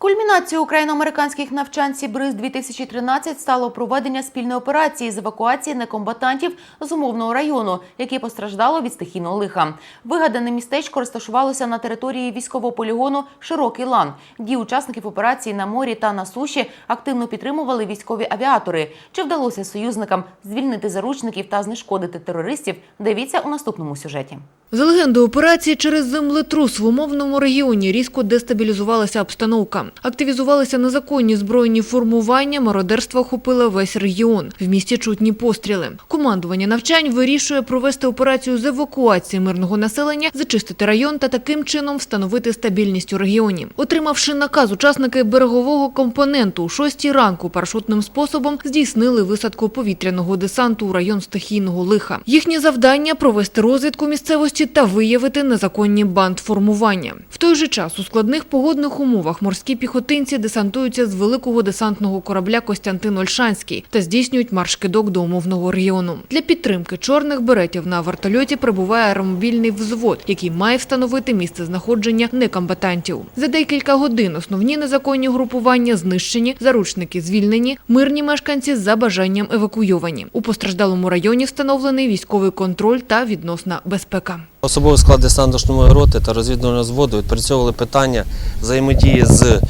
Кульмінацією україно-американських навчань Сібриз 2013 стало проведення спільної операції з евакуації некомбатантів з умовного району, яке постраждало від стихійного лиха. Вигадане містечко розташувалося на території військового полігону Широкий лан. Дії учасників операції на морі та на суші активно підтримували військові авіатори. Чи вдалося союзникам звільнити заручників та знешкодити терористів? Дивіться у наступному сюжеті. За легендою операції через землетрус в умовному регіоні різко дестабілізувалася обстановка. Активізувалися незаконні збройні формування, мародерство охопило весь регіон. В місті чутні постріли. Командування навчань вирішує провести операцію з евакуації мирного населення, зачистити район та таким чином встановити стабільність у регіоні. Отримавши наказ, учасники берегового компоненту у шостій ранку парашутним способом здійснили висадку повітряного десанту у район стихійного лиха. Їхнє завдання провести розвідку місцевості та виявити незаконні бандформування. Той же час у складних погодних умовах морські піхотинці десантуються з великого десантного корабля Костянтин Ольшанський та здійснюють марш-кидок до умовного регіону. Для підтримки чорних беретів на вертольоті прибуває аеромобільний взвод, який має встановити місце знаходження некомбатантів. За декілька годин основні незаконні групування знищені, заручники звільнені, мирні мешканці за бажанням евакуйовані. У постраждалому районі встановлений військовий контроль та відносна безпека. Особовий склад десантно-штурмової роти та розвідувального зводу відпрацьовували питання взаємодії з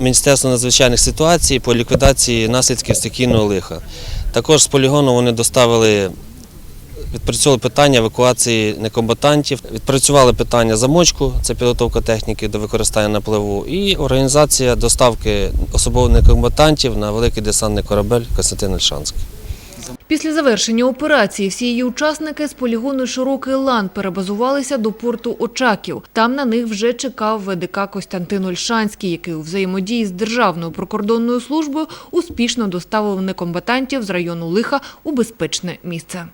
Міністерством надзвичайних ситуацій по ліквідації наслідків стихійного лиха. Також з полігону вони доставили, відпрацьовували питання евакуації некомбатантів, відпрацювали питання замочку, це підготовка техніки до використання на пливу, і організація доставки особових некомбатантів на великий десантний корабель Костянтин Ольшанський. Після завершення операції всі її учасники з полігону «Широкий лан» перебазувалися до порту Очаків. Там на них вже чекав ВДК Костянтин Ольшанський, який у взаємодії з Державною прикордонною службою успішно доставив некомбатантів з району Лиха у безпечне місце.